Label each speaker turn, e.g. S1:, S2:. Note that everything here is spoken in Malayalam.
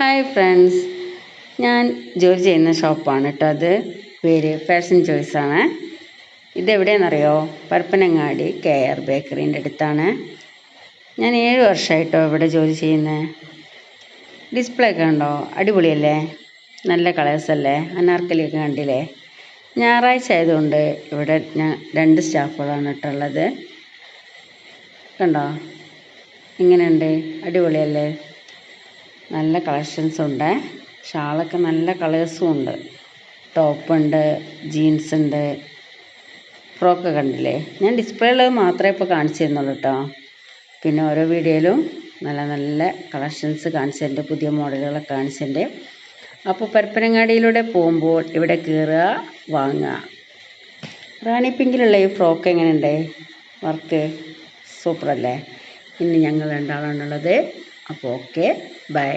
S1: ഹായ് ഫ്രണ്ട്സ് ഞാൻ ജോലി ചെയ്യുന്ന ഷോപ്പാണ് കേട്ടോ അത്. പേര് ഫാഷൻ ചോയ്സ് ആണ്. ഇതെവിടെയെന്നറിയോ പരപ്പനങ്ങാടി കെ ആർ ബേക്കറീന്റെ അടുത്താണ്. ഞാൻ ഏഴ് വർഷമായിട്ടോ ഇവിടെ ജോലി ചെയ്യുന്നത് ഡിസ്പ്ലേ ഒക്കെ ഉണ്ടോ അടിപൊളിയല്ലേ? നല്ല കളേഴ്സ് അല്ലേ? അനാർക്കലിയൊക്കെ കണ്ടില്ലേ? ഞായറാഴ്ച ആയതുകൊണ്ട് ഇവിടെ ഞാൻ രണ്ട് സ്റ്റാഫുകളാണ് കേട്ടോ ഉള്ളത്. കണ്ടോ? ഇങ്ങനെയുണ്ട്. അടിപൊളിയല്ലേ? നല്ല കളക്ഷൻസ് ഉണ്ട്. ഷാളൊക്കെ നല്ല കളേഴ്സും ഉണ്ട്. ടോപ്പുണ്ട് ജീൻസ് ഉണ്ട്. ഫ്രോക്ക് കണ്ടില്ലേ? ഞാൻ ഡിസ്പ്ലേയിൽ മാത്രമേ ഇപ്പോൾ കാണിച്ചു തരുന്നുള്ളൂ കേട്ടോ പിന്നെ ഓരോ വീഡിയോയിലും നല്ല നല്ല കളക്ഷൻസ് കാണിച്ചതിന്റെ പുതിയ മോഡലുകളൊക്കെ കാണിച്ചതിന്റെ അപ്പോൾ പരപ്പനങ്ങാടിയിലൂടെ പോകുമ്പോൾ ഇവിടെ കയറുക വാങ്ങുക. റാണി പിങ്കിലുള്ള ഈ ഫ്രോക്ക് എങ്ങനെയുണ്ട്? വർക്ക് സൂപ്പറല്ലേ? ഇനി ഞങ്ങൾ രണ്ടാളാണുള്ളത് അപ്പോൾ ഓക്കെ ബൈ.